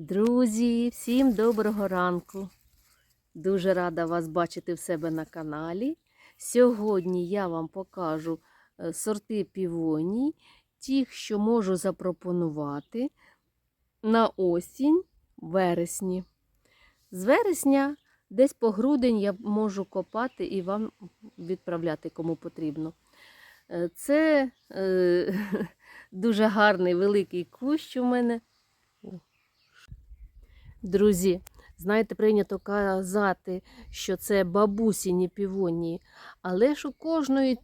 Друзі, всім доброго ранку. Дуже рада вас бачити в себе на каналі. Сьогодні я вам покажу е, сорти півоній, тих, що можу запропонувати на осінь, вересні. З вересня десь по грудень я можу копати і вам відправляти, кому потрібно. Е, Це е, дуже гарний великий кущ у мене. Друзі, знаєте, прийнято казати, що це бабусіні півонії, але ж у кожної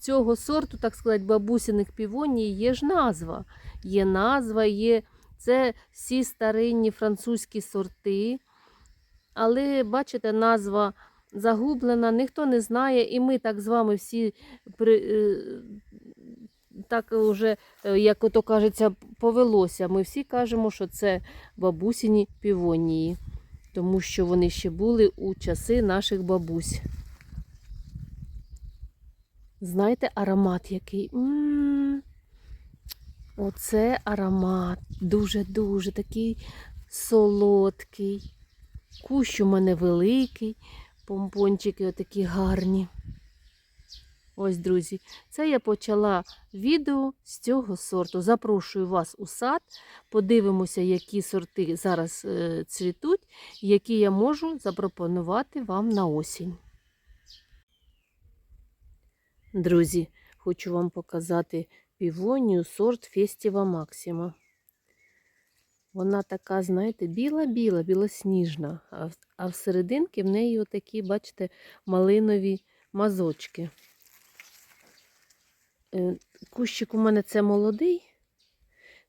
цього сорту, так сказати, бабусіних півоній є ж назва. Є назва, є це всі старинні французькі сорти. Але, бачите, назва загублена, ніхто не знає, і ми так з вами всі при, е, так уже, е, як ото кажеться, повелося. Ми всі кажемо, що це бабусіні півонії, тому що вони ще були у часи наших бабусь. Знаєте, аромат який? М-м-м. Оце аромат. Дуже-дуже такий солодкий. Кущ у мене великий, помпончики отакі гарні. Ось, друзі, це я почала відео з цього сорту. Запрошую вас у сад, подивимося, які сорти зараз е, цвітуть, які я можу запропонувати вам на осінь. Друзі, хочу вам показати півонію сорт Фестіва Максима. Вона така, знаєте, біла-біла, білосніжна, а всерединки в неї отакі, бачите, малинові мазочки. Е, Кущик у мене це молодий.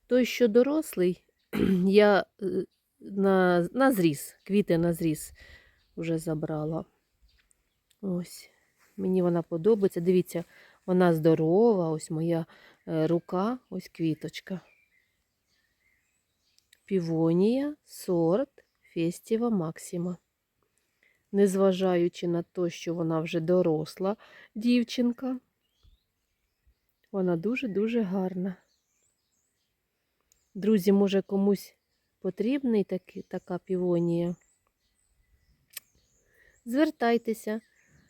Той, що дорослий, я е, на, на зріз, квіти на зріз вже забрала. Ось. Мені вона подобається. Дивіться, вона здорова, ось моя е, рука, ось квіточка. Півонія, сорт Фестіва Максима. Незважаючи на те, що вона вже доросла дівчинка, вона дуже-дуже гарна. Друзі, може комусь потрібний таки, така півонія? Звертайтеся,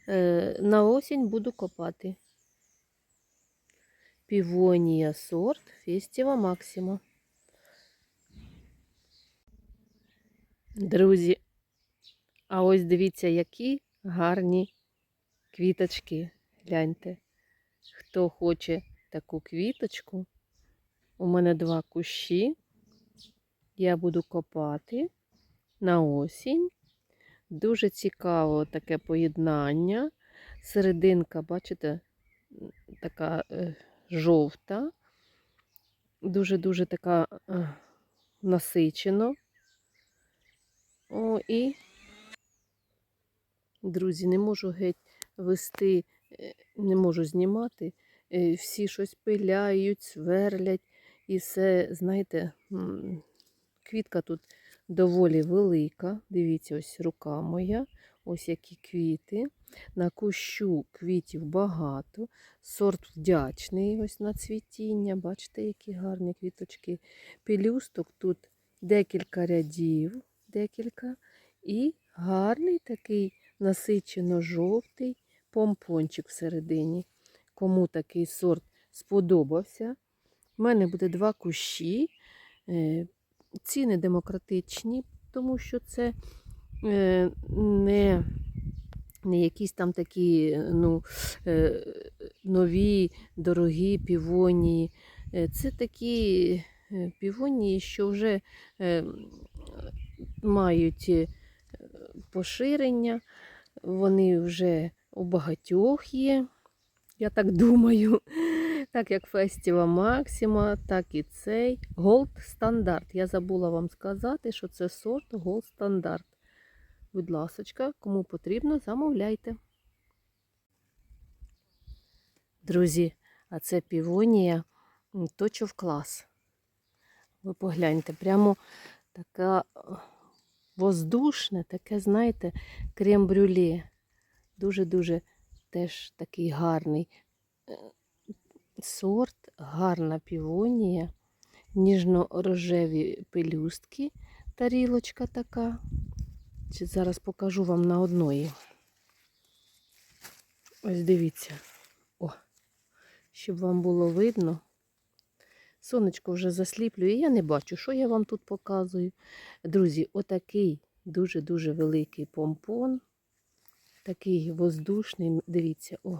Е, на осінь буду копати. Півонія сорт Фестіва Максима. Друзі, а ось дивіться, які гарні квіточки. Гляньте. Хто хоче таку квіточку, у мене два кущі. Я буду копати на осінь. Дуже цікаво таке поєднання. Серединка, бачите, така е, жовта, дуже-дуже така е, насичено. О, і, друзі, не можу геть вести, е, не можу знімати. Всі щось пиляють, сверлять. І все, знаєте, квітка тут доволі велика. Дивіться, ось рука моя, ось які квіти. На кущу квітів багато. Сорт вдячний ось на цвітіння. Бачите, які гарні квіточки. Пелюсток тут декілька рядів, декілька. І гарний такий насичено-жовтий помпончик всередині. Кому такий сорт сподобався. У мене буде два кущі. Е, Ціни демократичні, тому що це е, не, не якісь там такі ну, е, нові, дорогі півонії. Це такі півонії, що вже мають поширення, вони вже у багатьох є, я так думаю. Так як Фестіва Максима, так і цей Gold Standard. Я забула вам сказати, що це сорт Gold Standard. Будь ласочка, кому потрібно, замовляйте. Друзі, а це півонія точов клас. Ви погляньте, прямо така воздушне, таке, знаєте, крем-брюле. Дуже-дуже теж такий гарний сорт, гарна півонія. ніжно-рожеві пелюстки, тарілочка така. Зараз покажу вам на одної. Ось дивіться. О, щоб вам було видно. Сонечко вже засліплює, я не бачу, що я вам тут показую. Друзі, отакий дуже-дуже великий помпон. Такий воздушний, дивіться, о,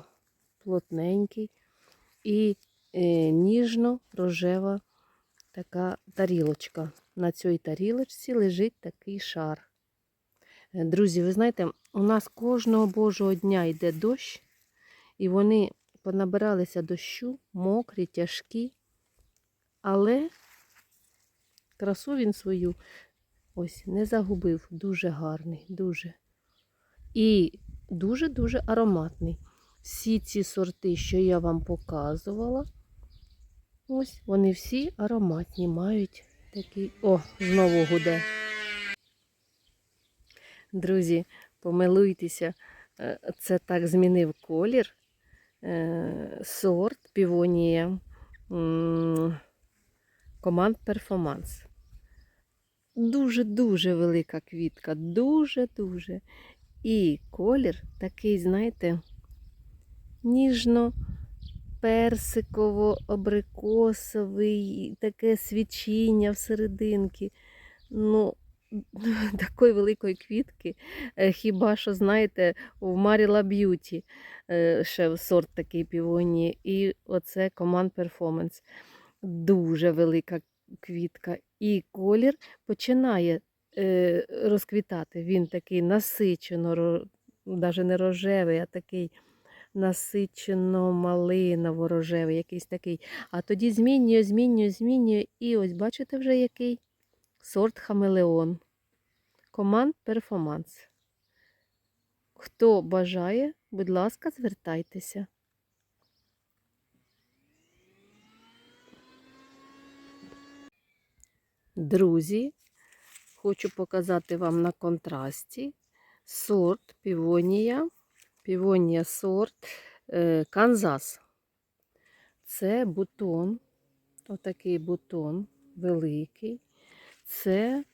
плотненький. І е, ніжно-рожева така тарілочка. На цій тарілочці лежить такий шар. Е, Друзі, ви знаєте, у нас кожного божого дня йде дощ, і вони понабиралися дощу, мокрі, тяжкі. Але красу він свою ось не загубив. Дуже гарний, дуже. І дуже-дуже ароматний. Всі ці сорти, що я вам показувала, ось вони всі ароматні, мають такий. О, знову гуде. Друзі, помилуйтеся, е, це так змінив колір. Е, Сорт півонія команд перформанс. Дуже-дуже велика квітка, дуже-дуже. І колір такий, знаєте, ніжно-персиково-абрикосовий, таке свічіння всерединки. Ну, такої великої квітки. е, Хіба що, знаєте, в Marilla Beauty е, ще сорт такий півонії. І оце Command Performance. Дуже велика квітка. І колір починає розквітати. Він такий насичено, навіть не рожевий, а такий насичено малиново рожевий, якийсь такий. А тоді змінює, змінює, змінює. І ось бачите вже який сорт Хамелеон. Команд Перформанс. Хто бажає, будь ласка, звертайтеся. Друзі, хочу показати вам на контрасті сорт півонія, півонія сорт е, Канзас. Це бутон, отакий бутон великий. Це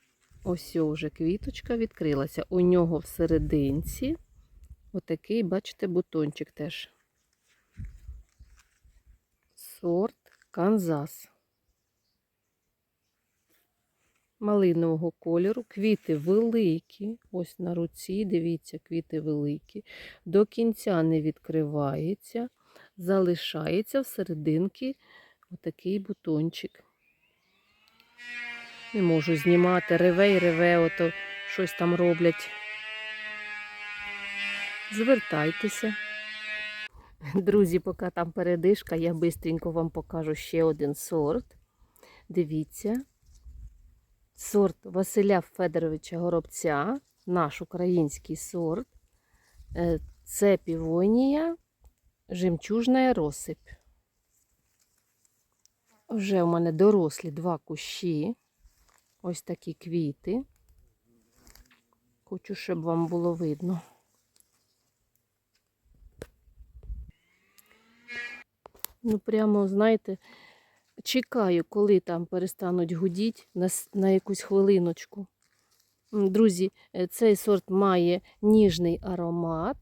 ось вже квіточка відкрилася. У нього всерединці отакий, бачите, бутончик теж. Сорт Канзас малинового кольору, квіти великі, ось на руці, дивіться, квіти великі, до кінця не відкривається, залишається всерединки отакий бутончик. Не можу знімати, реве і реве, ото щось там роблять. Звертайтеся. Друзі, поки там передишка, я швидко вам покажу ще один сорт. Дивіться сорт Василя Федоровича Горобця, наш український сорт. Е, Це півонія, жемчужна розсип. Вже у мене дорослі два кущі. Ось такі квіти. Хочу, щоб вам було видно. Ну, прямо, знаєте, чекаю, коли там перестануть гудіть на, на якусь хвилиночку. Друзі, е, цей сорт має ніжний аромат.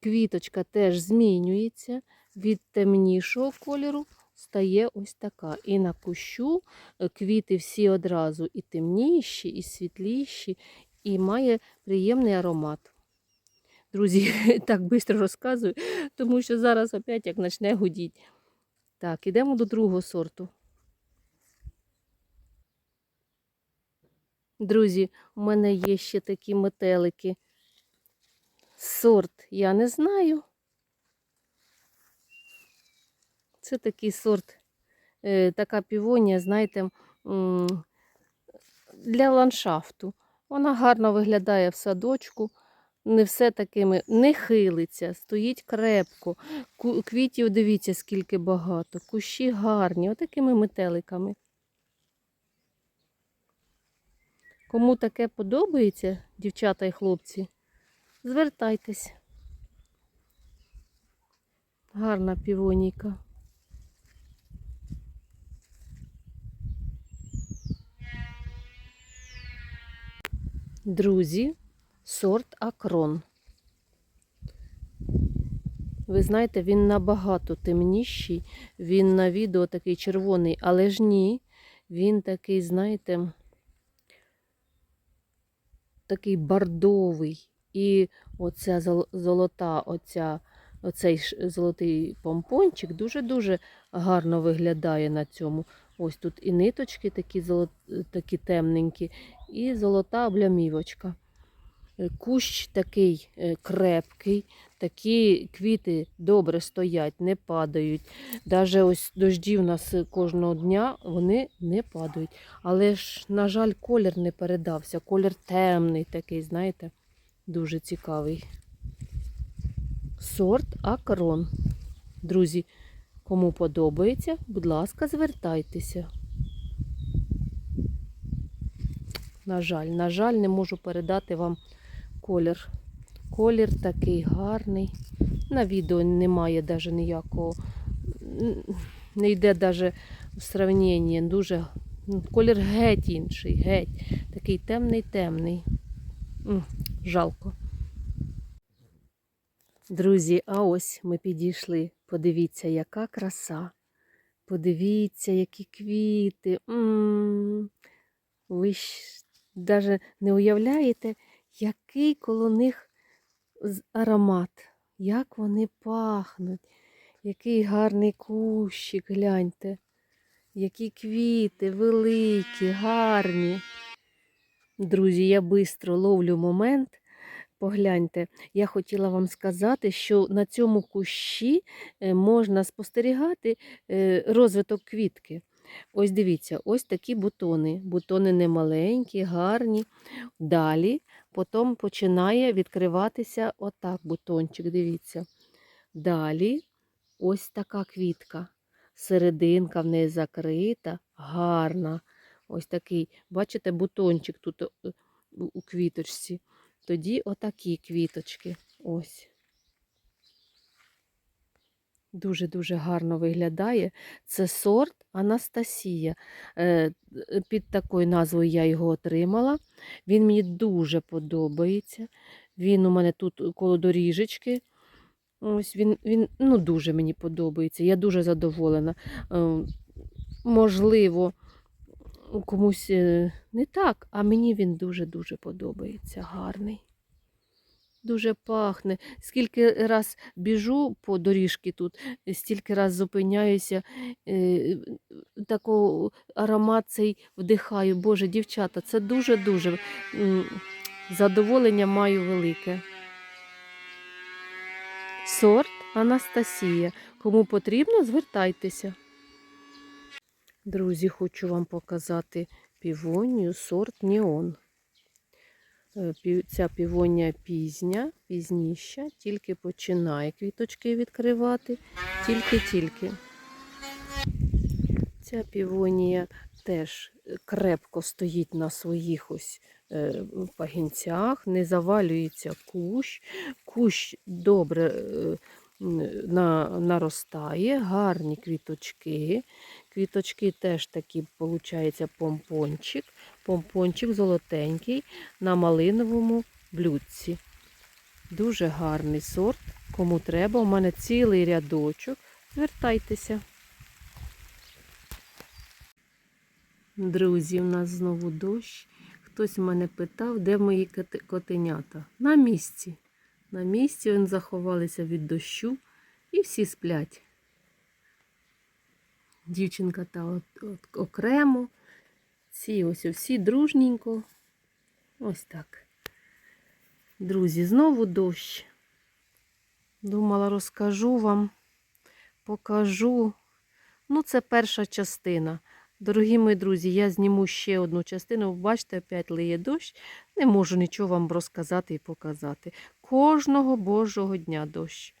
Квіточка теж змінюється від темнішого кольору стає ось така. І на кущу е, квіти всі одразу і темніші, і світліші, і має приємний аромат. Друзі, так швидко розказую, тому що зараз опять як почне гудіть. Так, ідемо до другого сорту. Друзі, у мене є ще такі метелики. Сорт я не знаю. Це такий сорт, е, така півонія, знаєте, для ландшафту. Вона гарно виглядає в садочку, не все такими, не хилиться, стоїть крепко. Квітів, дивіться, скільки багато, кущі гарні, отакими метеликами. Кому таке подобається, дівчата і хлопці, звертайтесь. Гарна півоніка. Друзі, сорт акрон. Ви знаєте, він набагато темніший. Він на відео такий червоний, але ж ні. Він такий, знаєте, такий бордовий. І оця золота, оця, оцей золотий помпончик дуже-дуже гарно виглядає на цьому. Ось тут і ниточки такі, такі темненькі, і золота облямівочка. Е, Кущ такий е, крепкий, такі квіти добре стоять, не падають. Даже ось дожді у нас кожного дня вони не падають. Але ж, на жаль, колір не передався. Колір темний такий, знаєте, дуже цікавий. Сорт акрон. Друзі, кому подобається, будь ласка, звертайтеся. На жаль, на жаль, не можу передати вам колір. Колір такий гарний. На відео немає навіть ніякого, не йде навіть в сравненні. Дуже колір геть інший, геть. Такий темний-темний. Жалко. Друзі, а ось ми підійшли. Подивіться, яка краса. Подивіться, які квіти. М, Ви ж навіть не уявляєте, який коло них аромат, як вони пахнуть, який гарний кущик, гляньте, які квіти великі, гарні. Друзі, я швидко ловлю момент. Погляньте, я хотіла вам сказати, що на цьому кущі е, можна спостерігати е, розвиток квітки. Ось дивіться, ось такі бутони. Бутони не маленькі, гарні. Далі потім починає відкриватися отак бутончик, дивіться. Далі ось така квітка. Серединка в неї закрита, гарна. Ось такий, бачите, бутончик тут е, у квіточці. Тоді отакі квіточки. Ось. Дуже-дуже гарно виглядає. Це сорт Анастасія. Е, е, Під такою назвою я його отримала. Він мені дуже подобається. Він у мене тут коло доріжечки. Ось він, він ну, дуже мені подобається. Я дуже задоволена. Е, Можливо, комусь е, не так, а мені він дуже-дуже подобається. Гарний. Дуже пахне. Скільки раз біжу по доріжці тут, стільки раз зупиняюся, е, такий аромат цей вдихаю. Боже, дівчата, це дуже-дуже задоволення маю велике. Сорт Анастасія. Кому потрібно, звертайтеся. Друзі, хочу вам показати півонію сорт Неон. Е, Ця півонія пізня, пізніша, тільки починає квіточки відкривати, тільки-тільки. Ця півонія теж е, крепко стоїть на своїх ось е, пагінцях, не завалюється кущ. Кущ добре наростає, гарні квіточки. Квіточки теж такі, виходить, помпончик. Помпончик золотенький на малиновому блюдці. Дуже гарний сорт. Кому треба, у мене цілий рядочок. Звертайтеся. Друзі, у нас знову дощ. Хтось мене питав, де мої котенята. На місці. На місці вони заховалися від дощу і всі сплять. Дівчинка та от, от окремо. Ці ось всі дружненько. Ось так. Друзі, знову дощ. Думала, розкажу вам, покажу. Ну, це перша частина. Дорогі мої друзі, я зніму ще одну частину. Бачите, опять лиє дощ. Не можу нічого вам розказати і показати. Кожного Божого дня дощ.